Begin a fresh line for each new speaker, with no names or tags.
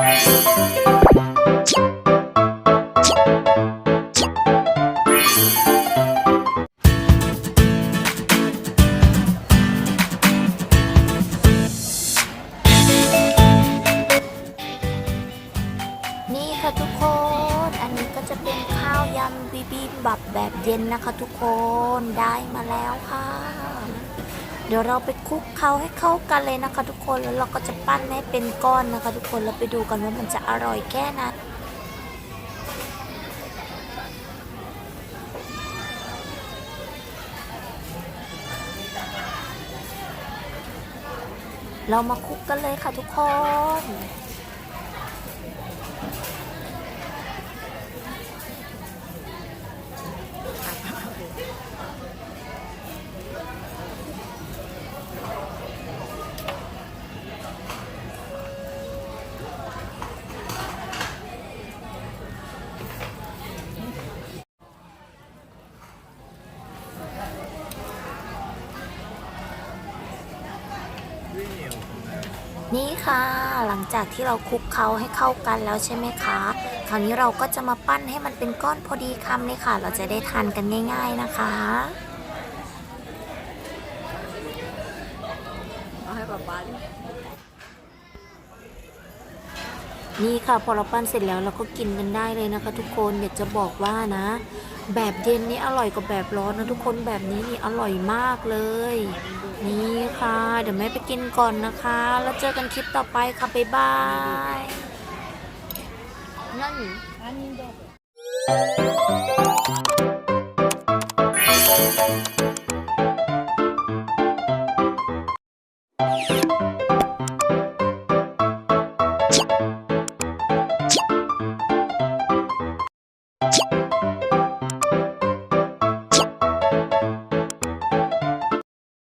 นี่ค่ะทุกคน อันนี้ก็จะเป็นข้าวยำบีบีบับแบบเย็นนะคะทุกคน ได้มาแล้วค่ะ เดี๋ยวเราไปคลุกเคล้าให้เข้ากันเลยนะคะ ทุกคนแล้วเราก็จะปั้นให้เป็นก้อนนะคะ ทุกคนแล้วไปดูกันว่ามันจะอร่อยแค่ไหนเรามาคลุกกันเลยค่ะทุกคน นี่ค่ะ หลังจากที่เราคลุกเคล้าให้เข้ากันแล้วใช่ไหมคะ คราวนี้เราก็จะมาปั้นให้มันเป็นก้อนพอดีคำเลยค่ะ เราจะได้ทานกันง่าย ๆนะคะ
เอาให้ป๊าป๊า
นี่ค่ะพอเราปั้นเสร็จแล้วเราก็กินกันได้เลยนะคะ ทุกคนเดี๋ยวจะบอกว่านะ แบบเย็นนี่อร่อยกว่าแบบร้อนนะทุกคนแบบนี้นี่อร่อยมากเลย นี่ค่ะ เดี๋ยวแม่ไปกินก่อนนะคะ แล้วเจอกันคลิปต่อไปค่ะบ๊ายบาย
นั่น
Thank